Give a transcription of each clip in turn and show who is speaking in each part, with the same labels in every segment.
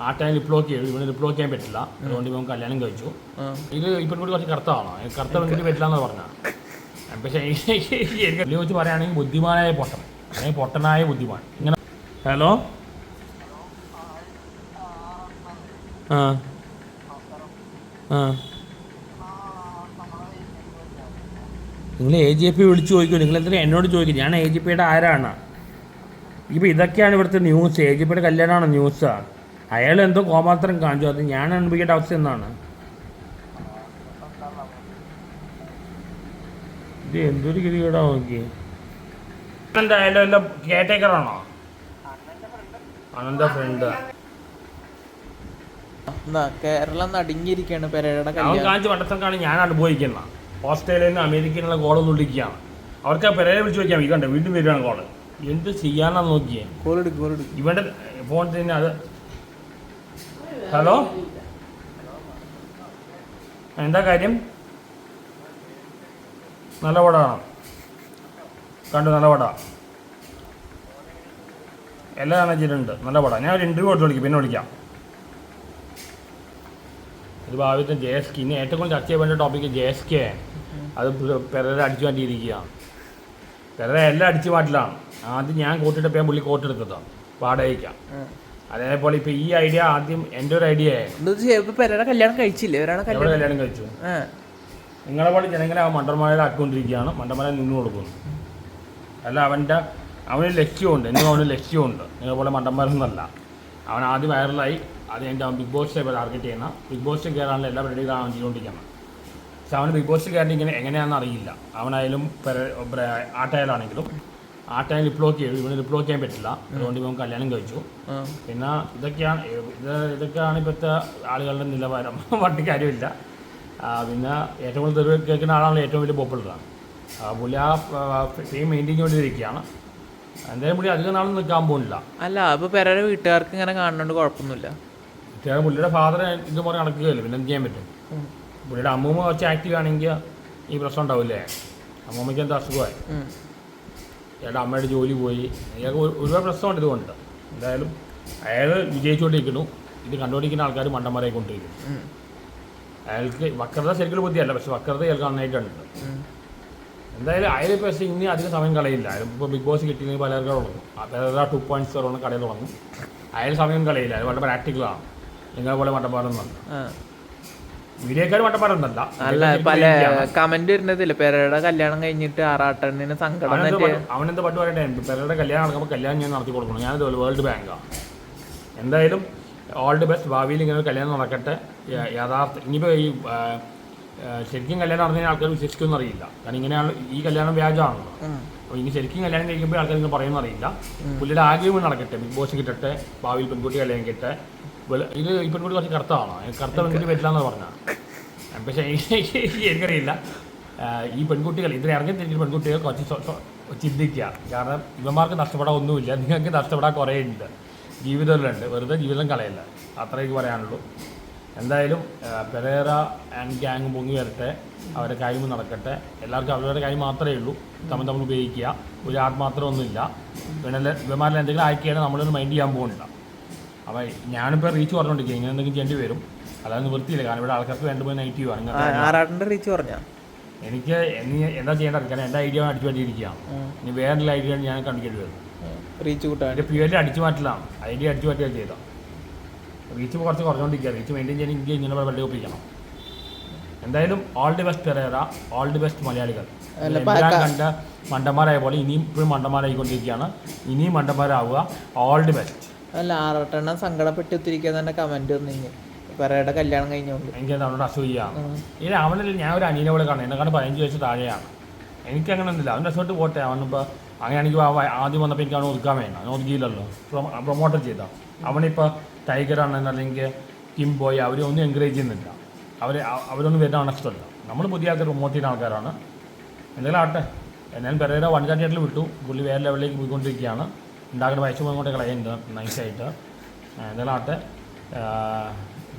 Speaker 1: ആ ടൈം റിപ്ലോക്ക് ചെയ്തു. ഇവന് റിപ്ലോക്ക് ചെയ്യാൻ പറ്റില്ല. അതുകൊണ്ട് ഇവൻ കല്യാണം കഴിച്ചു. ഇത് ഇപ്പം കൂടി കുറച്ച് കറുത്താണോ കറുത്ത വേണ്ടി പറ്റില്ല എന്ന് പറഞ്ഞാൽ പക്ഷേ എനിക്ക് വെച്ച് പറയുകയാണെങ്കിൽ ബുദ്ധിമാനായ പൊട്ടൻ. അല്ലെങ്കിൽ പൊട്ടനായ ബുദ്ധിമാൻ. ഇങ്ങനെ ഹലോ? ആ. ആ. നിങ്ങൾ എ ജി പി വിളിച്ച് ചോദിക്കും. നിങ്ങൾ എന്തിനാ എന്നോട് ചോദിക്കും? ഞാൻ എ ജി പിയുടെ ആരാണ്? ഇപ്പം ഇതൊക്കെയാണ് ഇവിടുത്തെ ന്യൂസ് എ ജി പിയുടെ കല്യാണമാണ് ന്യൂസാ അയാൾ എന്തോ കോമാത്രം കാണിച്ചു. അത് ഞാൻ അനുഭവിക്കേണ്ട അവസ്ഥ എന്താണ്? ഇത് എന്തൊരു ഗതികേടാ നോക്കി എന്തായാലും എല്ലാം കെയർടേക്കറാണോ അനന്ത ഫ്രണ്ട്
Speaker 2: കേരളം നടുങ്ങിയിരിക്കുകയാണ് പെരയുടെ
Speaker 1: അവൻ കാണിച്ച വട്ടത്തക്കാണ് ഞാൻ അനുഭവിക്കുന്ന. ഓസ്ട്രേലിയയിൽ നിന്ന് അമേരിക്കയിലുള്ള കോൾ കോളൊന്നും വിളിക്കുകയാണ് അവർക്ക് ആ പെരയെ വിളിച്ചു വയ്ക്കാം ഈ കണ്ടോ വീണ്ടും വരികയാണ് കോൾ എന്ത് ചെയ്യാനാ നോക്കിയേ.
Speaker 2: കോളെടുക്കും കോളെടുക്കും
Speaker 1: ഇവന്റെ ഫോൺ തന്നെ അത് ഹലോ? എന്താ കാര്യം? നല്ല പടമാണോ കണ്ടു നല്ല വട. എല്ലാ കാണിച്ചിട്ടുണ്ട് നല്ല വട. ഞാൻ ഒരു ഇന്റർവ്യൂ കൊടുത്ത് വിളിക്കും. പിന്നെ വിളിക്കാം. ഇത് ഭാവിത്തെ ജെ എസ് കെ ഇനി ഏറ്റവും കൂടുതൽ ചർച്ച ചെയ്യേണ്ട ടോപ്പിക്ക് ജെ എസ് കെ അത് പെരര അടിച്ചു മാറ്റിയിരിക്കുകയാണ്. പിറരെ എല്ലാം അടിച്ചു മാറ്റിലാണ്. ആദ്യം ഞാൻ കോട്ടിട്ടപ്പോൾ ഞാൻ പുള്ളി കോട്ടെടുത്തതാണ് വാടകയ്ക്കാം അതേപോലെ ഇപ്പൊ ഈ ഐഡിയ ആദ്യം എന്റെ ഒരു ഐഡിയ ആയിരുന്നു.
Speaker 2: എന്താ പെരയുടെ കല്യാണം കഴിച്ചില്ലേ? ഒരാളെ കല്യാണം
Speaker 1: കഴിച്ചു. നിങ്ങളെ പോലെ ജനങ്ങളെ ആ മണ്ടന്മാരാക്കിക്കൊണ്ടിരിക്കുകയാണ് മണ്ടന്മാരെ നിന്ന് കൊടുക്കുന്നു. അല്ല അവന്റെ അവന് ലക്ഷ്യമുണ്ട്. എന്നും അവന് ലക്ഷ്യമുണ്ട്. നിങ്ങളെ പോലെ മണ്ടന്മാരൊന്നല്ല അവൻ ആദ്യം വൈറലായി അത് എന്റെ അവൻ ബിഗ് ബോസിനെ ടാർഗറ്റ് ചെയ്യുന്ന. ബിഗ് ബോസിൽ കയറാനുള്ള എല്ലാ പരിപാടികളും അവൻ ചെയ്തുകൊണ്ടിരിക്കണം പക്ഷെ അവന് ബിഗ് ബോസിൽ കയറി ഇങ്ങനെ എങ്ങനെയാണെന്ന് അറിയില്ല. അവനായാലും പെര- ബ്ര- ടൈം ലിപ്ലോക്ക് ചെയ്തു. ഇവന് ലിപ്ലോക്ക് ചെയ്യാൻ പറ്റില്ല. അതുകൊണ്ട് ഇവൻ കല്യാണം കഴിച്ചു. പിന്നെ ഇതൊക്കെയാണ് ഇത് ഇതൊക്കെയാണ് ഇപ്പോഴത്തെ ആളുകളുടെ നിലവാരം. പണ്ട് കാര്യമില്ല. പിന്നെ ഏറ്റവും കൂടുതൽ തെരുവ് കേൾക്കുന്ന ആളാണല്ലോ ഏറ്റവും വലിയ പോപ്പുലറാണ് പുള്ളി ആ ഫെയിം മെയിന്റെയിൻ ചെയ്തുകൊണ്ടിരിക്കുകയാണ് എന്തായാലും പുള്ളി അധികം നാളും നിൽക്കാൻ പോകുന്നില്ല.
Speaker 2: അല്ല അപ്പോൾ പെരയുടെ വീട്ടുകാർക്ക് ഇങ്ങനെ കാണുന്നുണ്ട് കുഴപ്പമൊന്നുമില്ല?
Speaker 1: വീട്ടുകാർ പുള്ളിയുടെ ഫാദർ ഇതുപോലെ നടക്കുകയല്ലേ? പിന്നെ എന്ത് ചെയ്യാൻ പറ്റും. പുള്ളിയുടെ അമ്മൂമ്മ കുറച്ച് ആക്റ്റീവ് ആണെങ്കിൽ ഈ പ്രശ്നം ഉണ്ടാവില്ലേ? അമ്മൂമ്മയ്ക്ക് എന്താ അസുഖമായി. ചേട്ടാ അമ്മയുടെ ജോലി പോയി. അയാൾക്ക് ഒരു- ഒരുപാട് പ്രശ്നമുണ്ട് ഇതുകൊണ്ട്. എന്തായാലും അയാൾ വിജയിച്ചുകൊണ്ടിരിക്കുന്നു. ഇത് കണ്ടുകൊണ്ടിരിക്കുന്ന ആൾക്കാർ മണ്ടന്മാരെ കൊണ്ടിരിക്കുന്നു. അയാൾക്ക് വക്രത ശരിക്കും ബുദ്ധിയല്ല പക്ഷെ വക്രത അയാൾക്ക് നന്നായിട്ടുണ്ട്. എന്തായാലും അയാൾ പക്ഷേ ഇനി അധികം സമയം കളയില്ല. ഇപ്പോൾ ബിഗ് ബോസ് കിട്ടിയെങ്കിൽ പലർക്കും തുടങ്ങും പലരുടെ ടു പോയിന്റ് സീറോ കടയിൽ തുടങ്ങും അയാൾ സമയം കളയില്ല. അയാൾ വളരെ പ്രാക്ടിക്കലാണ്. നിങ്ങളെ പോലെ മണ്ടന്മാരൊന്നല്ല
Speaker 2: അല്ല പല കമന്റ് വരുന്നതില്ല പെരയുടെ കല്യാണം കഴിഞ്ഞിട്ട് ആറാട്ടണ്ണിന് സങ്കടം
Speaker 1: അവനെന്ത് പട്ട് പറയട്ടെ? പെരയുടെ കല്യാണം നടക്കുമ്പോൾ കല്യാണം ഞാൻ നടത്തി കൊടുക്കണം. ഞാൻ വേൾഡ് ബാങ്കാണ് എന്തായാലും ഓൾ ദി ബെസ്റ്റ് ഭാവിയിൽ ഇങ്ങനെ ഒരു കല്യാണം നടക്കട്ടെ. യഥാർത്ഥ ഇനിയിപ്പോൾ ഈ ശരിക്കും കല്യാണം നടന്നതിന് ആൾക്കാർ വിശ്വസിക്കുമെന്ന് അറിയില്ല. കാരണം ഇങ്ങനെയാണ് ഈ കല്യാണം വ്യാജമാണല്ലോ. അപ്പോൾ ഇനി ശരിക്കും കല്യാണം കഴിക്കുമ്പോൾ ആൾക്കാർ ഇങ്ങനെ പറയുമെന്ന് അറിയില്ല. പുള്ളിയുടെ ആഗ്രഹം നടക്കട്ടെ. ബിഗ് ബോസ് കിട്ടട്ടെ. ഭാവിയിൽ പെൺകുട്ടി കല്യാണം കിട്ടെ വെള- ഇത് ഇപ്പം കൂടി കുറച്ച് കറുത്തതാണോ? കറുത്ത പെൺകുട്ടി പറ്റില്ല എന്ന് പറഞ്ഞാൽ പക്ഷേ എനിക്കറിയില്ല. ഈ പെൺകുട്ടികൾ ഇതിൽ ഇറങ്ങിത്തിരിക്കുന്ന പെൺകുട്ടികൾ കുറച്ച് ചിന്തിക്കുക. കാരണം ഇവന്മാർക്ക് നഷ്ടപ്പെടാൻ ഒന്നുമില്ല. നിങ്ങൾക്ക് നഷ്ടപ്പെടാൻ കുറേ ഉണ്ട്. ജീവിതത്തിലുണ്ട് വെറുതെ ജീവിതം കളയല്ല. അത്രേ എനിക്ക് പറയാനുള്ളൂ. എന്തായാലും പെരേറ ആൻഡ് ഗ്യാങ് പൊങ്ങി വരട്ടെ. അവരുടെ കാര്യം നടക്കട്ടെ. എല്ലാവർക്കും അവരുടെ കാര്യം മാത്രമേ ഉള്ളൂ. തമ്മിൽ തമ്മിൽ ഉപയോഗിക്കുക. ഒരു ആത്മാത്രമൊന്നുമില്ല പിന്നെ ഇവന്മാരിൽ എന്തെങ്കിലും ആക്കിയാൽ നമ്മളൊന്നും മൈൻഡ് ചെയ്യാൻ പോകുന്നില്ല അപ്പോൾ ഞാനിപ്പോൾ റീച്ച് പറഞ്ഞോണ്ടിരിക്കുക ഇങ്ങനെ എന്തെങ്കിലും ചെയ്യേണ്ടി വരും. അതായത് നിവൃത്തിയില്ല കാരണം ഇവിടെ ആൾക്കാർക്ക് രണ്ടുപേർ നൈറ്റ് നെഗറ്റീവ് ആണ്
Speaker 2: ആ- റീച്ച് പറഞ്ഞ
Speaker 1: എനിക്ക് എന്താ ചെയ്യേണ്ടത് കാരണം എന്റെ ഐഡിയ അടിച്ചു മാറ്റിയിരിക്കുകയാണ് ഇനി വേറെ ഐഡിയ ഞാൻ കണ്ടിക്കേണ്ടി വരും.
Speaker 2: റീച്ച് കൂട്ടാൻ.
Speaker 1: എന്റെ അടിച്ചു മാറ്റലാണ് ഐഡിയ അടിച്ചു മാറ്റിയാൽ ചെയ്താൽ റീച്ച് കുറച്ച് കുറഞ്ഞുകൊണ്ടിരിക്കുക റീച്ച് മെയിന്റെയിൻ ചെയ്യാൻ എനിക്ക് ഇങ്ങനെ വെള്ളി ഒപ്പിക്കണം. എന്തായാലും all the best Perera all the best മലയാളികൾ. എല്ലാം കണ്ട മണ്ടന്മാരായ പോലെ ഇനിയും ഇപ്പോഴും മണ്ടന്മാരായിക്കൊണ്ടിരിക്കുകയാണ്. ഇനിയും മണ്ടന്മാരാവുക. ഓൾ ദി ബെസ്റ്റ്
Speaker 2: അല്ല ആറോട്ടെണ്ണം സങ്കടപ്പെട്ട് ഒത്തിരിക്കാൻ തന്നെ കമന്റ് വന്നിങ്ങ്. പറയുടെ കല്യാണം കഴിഞ്ഞോണ്ട്.
Speaker 1: എനിക്ക് അവനോട് അസൂയാണ് ഇനി അവനല്ല ഞാൻ ഒരു അനിയനെ പോലെ കാണും എന്നെക്കാണ്ട് പതിനഞ്ച് വയസ്സ് താഴെയാണ്. എനിക്ക് അങ്ങനെ ഒന്നുമില്ല. അവന്റെ രസമായിട്ട് പോട്ടെ. അവനിപ്പോൾ അങ്ങനെയാണെങ്കിൽ അവൻ ആദ്യം വന്നപ്പോൾ എനിക്ക് അവനെ ഒതുക്കാൻ വേണ്ട. അവൻ ഒതുക്കിയില്ലല്ലോ. പ്രൊമോട്ടർ ചെയ്ത. അവനിപ്പോൾ ടൈഗർ ആണെന്ന് അല്ലെങ്കിൽ കിം ബോയ് അവരെ ഒന്നും എൻകറേജ് ചെയ്യുന്നില്ല. അവർ അവരൊന്നും വരുന്ന ഇഷ്ടമല്ല. നമ്മൾ പുതിയ ആൾക്കാർ പ്രൊമോട്ട് ചെയ്യുന്ന ആൾക്കാരാണ്. എന്തെങ്കിലും ആട്ടെ എന്നാലും പെരേര വൺ തിയേറ്ററിൽ വിട്ടു. പുള്ളി വേറെ ലെവലിലേക്ക് പോയിക്കൊണ്ടിരിക്കുകയാണ്. ഉണ്ടാക്കുന്ന വയസ്സ് പോയിക്കൊണ്ട് കളയുന്നുണ്ട് നൈസായിട്ട് ഇതിനകത്ത്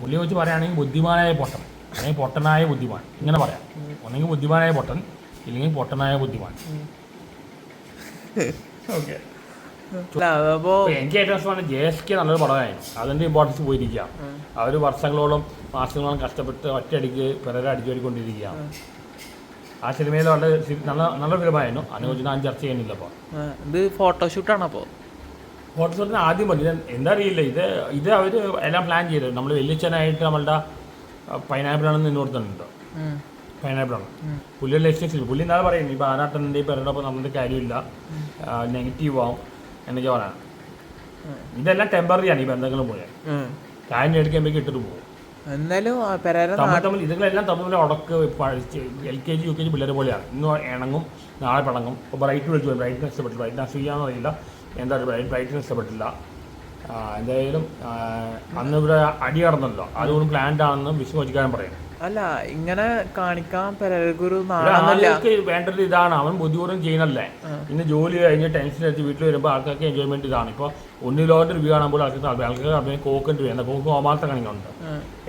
Speaker 1: പുള്ളിയെ വെച്ച് പറയുകയാണെങ്കിൽ ബുദ്ധിമാനായ പൊട്ടൻ. അല്ലെങ്കിൽ പൊട്ടനായ ബുദ്ധിമാൻ. ഇങ്ങനെ പറയാം. ഒന്നെങ്കിൽ ബുദ്ധിമാനായ പൊട്ടൻ ഇല്ലെങ്കിൽ പൊട്ടനായ ബുദ്ധിമാൻ. ഓക്കെ. എനിക്ക് ഏറ്റവും ഇഷ്ടമാണ് ജെ എസ് കെ നല്ലൊരു പടമായിരുന്നു. അതിന്റെ ഇമ്പോർട്ടൻസ് പോയിരിക്കുക. അവർ വർഷങ്ങളോളം മാസങ്ങളോളം കഷ്ടപ്പെട്ട് ഒറ്റയടിക്ക് പിറരെ അടിച്ചുകൊണ്ടിരിക്കുക ആ. സിനിമയിൽ വളരെ നല്ല നല്ല ഫിലിമായിരുന്നു. അതിനെക്കുറിച്ച് ഞാൻ ചർച്ച ചെയ്യുന്നില്ല അപ്പോൾ
Speaker 2: ഇത് ഫോട്ടോഷൂട്ടാണ് അപ്പോൾ
Speaker 1: ഫോട്ടോഷൂട്ടിന് ആദ്യം പറഞ്ഞു ഇത് എന്താ അറിയില്ല ഇത് ഇത് അവർ എല്ലാം പ്ലാൻ ചെയ്തത് നമ്മൾ വെല്ലിച്ചനായിട്ട് നമ്മളുടെ പൈനാപ്പിളാണെന്ന് നിന്ന് കൊടുത്തിട്ടുണ്ട്. പൈനാപ്പിളാണ് പുള്ളിയുടെ ഇല്ല പുള്ളി എന്നാണ് പറയുന്നത് ഇപ്പോൾ ആരാട്ടന്റെ ഈ പേരുടെ നമ്മുടെ കാര്യമില്ല. നെഗറ്റീവ് ആവും. എന്നൊക്കെ പറയാം ഇതെല്ലാം ടെമ്പററിയാണ് ഈ ബന്ധങ്ങളും പോയാൽ കാര്യം എടുക്കുമ്പോഴേക്ക് ഇട്ടിട്ട് പോകും.
Speaker 2: എന്നാലും പെരേര
Speaker 1: തമ്മിൽ ഉടക്ക് L K G U K G പിള്ളേരെ പോലെയാണ്. ഇന്ന് ഇണങ്ങും നാളെ പിണങ്ങും. ഇപ്പോൾ ബ്രൈറ്റ് വിളിച്ചു ബ്രൈറ്റിന് നഷ്ടപ്പെട്ടു ബ്രൈറ്റിന് നഷ്ടം അറിയില്ല. എന്താ പറയുക ബ്രൈറ്റിന് ഇഷ്ടപ്പെട്ടില്ല. ആ, എന്തായാലും അന്ന് ഇവിടെ അടി നടന്നല്ലോ അതുകൊണ്ട് പ്ലാൻഡ് ആണെന്ന് വിശ്വസിക്കാനും പറയും
Speaker 2: അല്ല ഇങ്ങനെ കാണിക്കാൻ
Speaker 1: വേണ്ടത് ഇതാണ്. അവൻ ബുദ്ധിപൂർവം ചെയ്യുന്നല്ലേ ഇന്ന് ജോലി കഴിഞ്ഞ് ടെൻഷൻ എടുത്ത് വീട്ടിൽ വരുമ്പോൾ ആൾക്കാർക്ക് എൻജോയ്മെന്റ് ഇതാണ്. ഇപ്പോൾ ഒന്നിലോട്ട് റിവ്യൂ കാണുമ്പോൾ ആൾക്കാർക്ക് ആൾക്കാർ ആൾക്കാർക്ക് അതിനെ കോക്കണ്ട് വേണ്ട കോക്ക് കോമാളിത്തം കാണിക്കുന്നുണ്ട്.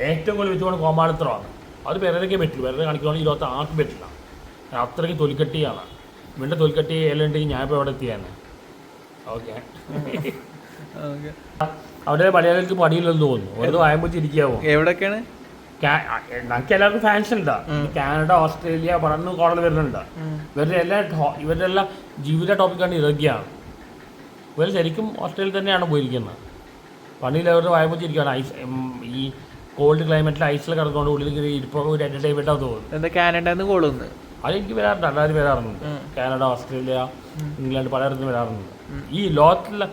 Speaker 1: ഏറ്റവും കൂടുതൽ വെച്ചുകൊണ്ട് കോമാളിത്തരമാണ്. അത് പേരൊക്കെ പറ്റില്ല. വേറെ കാണിക്കുകയാണെങ്കിൽ ഇരുപത്തി ആർക്കും പറ്റില്ല. അത്രയ്ക്ക് തൊലിക്കട്ടിയാണ്. വീണ്ടും തൊലിക്കട്ടി എല്ലാം ഉണ്ടെങ്കിൽ ഞാനിപ്പോൾ ഇവിടെ എത്തിയാണ്. അവിടെ മലയാളികൾക്ക് പടിയില്ലെന്ന് തോന്നുന്നു. വായുമ്പോൾ ചിരിക്കാവോ?
Speaker 2: എവിടൊക്കെയാണ്
Speaker 1: നമുക്ക് എല്ലാവർക്കും ഫാൻസ് ഉണ്ട്. കാനഡ ഓസ്ട്രേലിയ പറഞ്ഞു കോടതി വരുന്നുണ്ട്. ഇവരുടെ എല്ലാ ഇവരുടെ എല്ലാ ജീവിത ടോപ്പിക്കാണ് ഇതൊക്കെയാണ് ഇവർ ശരിക്കും ഓസ്ട്രേലിയ തന്നെയാണ് പോയിരിക്കുന്നത്. പണിയിൽ അവരുടെ വായ്പച്ചിരിക്കുകയാണ് ഐസ് ഈ കോൾഡ് ക്ലൈമറ്റിൽ ഐസിൽ കിടന്നുകൊണ്ട് ഉള്ളിൽ ഇരിപ്പൊക്കെ ഒരു എന്റർടൈൻമെന്റാണ് തോന്നുന്നു.
Speaker 2: എന്താ കാനഡന്ന് കോളുന്ന്
Speaker 1: അതെനിക്ക് വരാറുണ്ട്. അല്ലാതെ വരാറുണ്ട്. കാനഡ ഓസ്ട്രേലിയ ഇംഗ്ലണ്ട് പലയിടത്തും വരാറുണ്ട്. ഈ ലോകത്തിലെ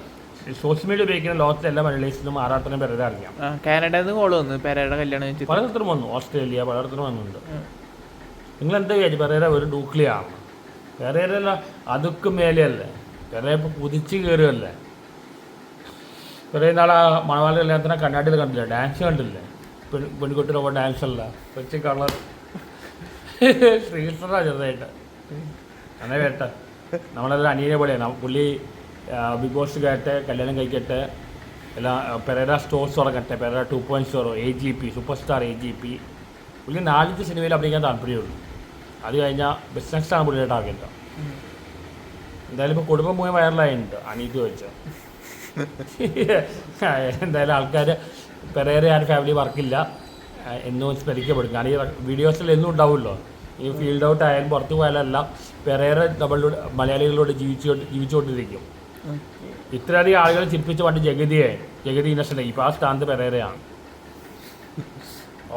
Speaker 1: സോഷ്യൽ മീഡിയ ഉപയോഗിക്കുന്ന ലോകത്തിലെ എല്ലാ മലയാളീസിനും ആറാട്ടനും പേരെ അറിയാം.
Speaker 2: കാനഡ കാനഡന്ന് കോൾ വന്ന്. കല്യാണം
Speaker 1: പലയിടത്തും വന്നു. ഓസ്ട്രേലിയ പലയിടത്തും വന്നിട്ടുണ്ട്. നിങ്ങൾ എന്താ വിചാരിച്ചു? പെരേര ഒരു ഡൂക്ലിയാണ് പെരേരല്ല അതൊക്കെ മേലെയല്ലേ. പെരേ ഇപ്പൊ കുതിച്ച് കയറുകയല്ലേ പെരേ നാളെ മണവാളി കല്യാണത്തിനെ കണ്ണാടിയിൽ കണ്ടില്ല? ഡാൻസ് കണ്ടില്ലേ? പെൺ പെൺകുട്ടിയുടെ ഡാൻസ് അല്ല. കൊച്ചു കളർ ശ്രീകൃഷ്ണനാ ചെറുതായിട്ട്. അങ്ങനെ വേട്ട നമ്മളെല്ലാം അനിയനെ പോലെയാണ് പുള്ളി ബിഗ് ബോസ് കയറ്റെ കല്യാണം കഴിക്കട്ടെ എല്ലാം പെരേര സ്റ്റോർസ് തുടങ്ങട്ടെ Perera two point zero A G P super star A G P പുള്ളി നാലഞ്ച് സിനിമയിൽ അഭിനയിക്കാൻ താല്പര്യമുള്ളൂ. അത് കഴിഞ്ഞാൽ ബിസിനസ്സാണ് പുള്ളിയുടെ ടാർഗറ്റ്. എന്തായാലും ഇപ്പോൾ കുടുംബം മുഴുവൻ വൈറലായിട്ടുണ്ട് അനീതി വെച്ച്. എന്തായാലും ആൾക്കാർ പെരേര ആ ഫാമിലി വർക്കില്ല എന്നും സ്മരിക്കപ്പെടും കാരണം ഈ വീഡിയോസിൽ എന്നും ഉണ്ടാവുമല്ലോ. ഈ ഫീൽഡ് ഔട്ട് ആയാലും പുറത്തു പോയാലെല്ലാം പെരേര നമ്മളിലൂടെ മലയാളികളോട് ജീവിച്ചുകൊണ്ട് ജീവിച്ചുകൊണ്ടിരിക്കും. ഇത്രയധികം ആളുകൾ ചിരിപ്പിച്ച പണ്ട് ജഗതിയെ ജഗതി ഇന്നസെന്റ് ഇപ്പോൾ ആ സ്ഥാനത്ത് പെരേരയാണ്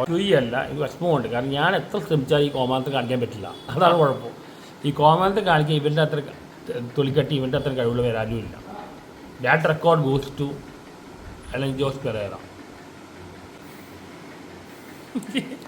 Speaker 1: അല്ല എനിക്ക് വിഷമമുണ്ട്. കാരണം ഞാൻ എത്ര ശ്രമിച്ചാൽ ഈ കോമാനത്ത് കാണിക്കാൻ പറ്റില്ല. അതാണ് കുഴപ്പം. ഈ കോമാനത്ത് കാണിക്കാൻ ഇവന്റെ അത്ര തൊലിക്കട്ടി ഇവന്റെ അത്ര കഴിവുള്ള വരാനും ഇല്ല ദാറ്റ് റെക്കോർഡ് ഗോസ് ടു അല്ലെങ്കിൽ ജോസ് പെരേര Okay.